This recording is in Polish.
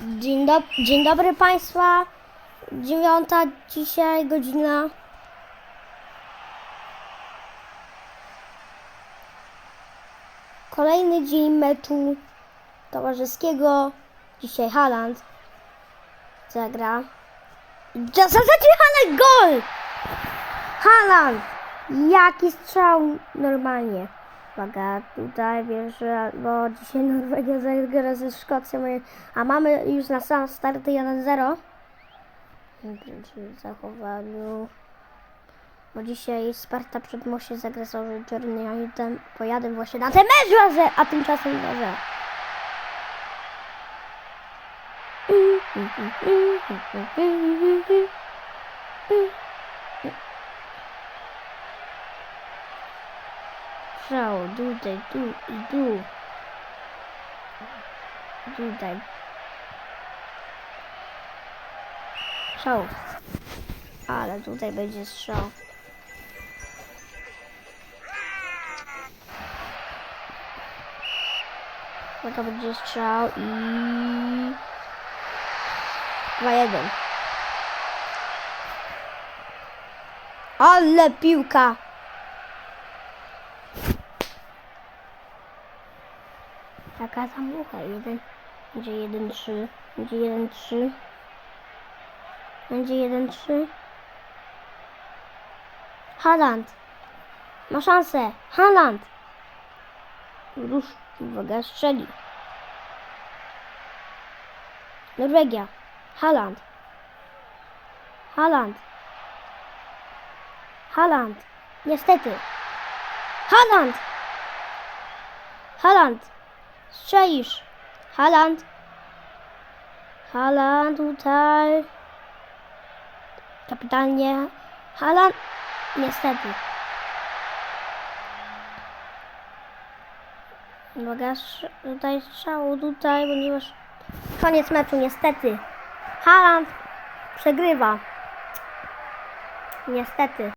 Dzień, dob dzień dobry Państwa. Dziewiąta dzisiaj godzina. Kolejny dzień meczu towarzyskiego. Dzisiaj Haland zagra. Zasadzie Haland gol! Haland! Jaki strzał normalnie. Uwaga, tutaj wiesz, że bo dzisiaj Norwegia zagra ze Szkocją, a mamy już na sam start 1-0. W zachowaniu. Bo dzisiaj Sparta Przedmoście zagra z Czernianitem. Pojadę właśnie na ten mecz, a tymczasem że. Strzał, tutaj, tu i tu. Tutaj. Strzał. Ale tutaj będzie strzał. To będzie strzał i... 2-1. Ale piłka! Taka zamucha. Jeden. Będzie 1-3. Będzie 1-3. Będzie 1-3. Haaland. Ma szansę. Haaland. Rusz. Uwaga, strzeli. Norwegia. Haaland. Haaland. Haaland. Niestety. Haaland. Haaland. Strzelisz. Haaland. Haaland tutaj. Kapitalnie. Haaland. Niestety. Uwaga, tutaj strzał tutaj, ponieważ koniec meczu niestety. Haaland przegrywa. Niestety.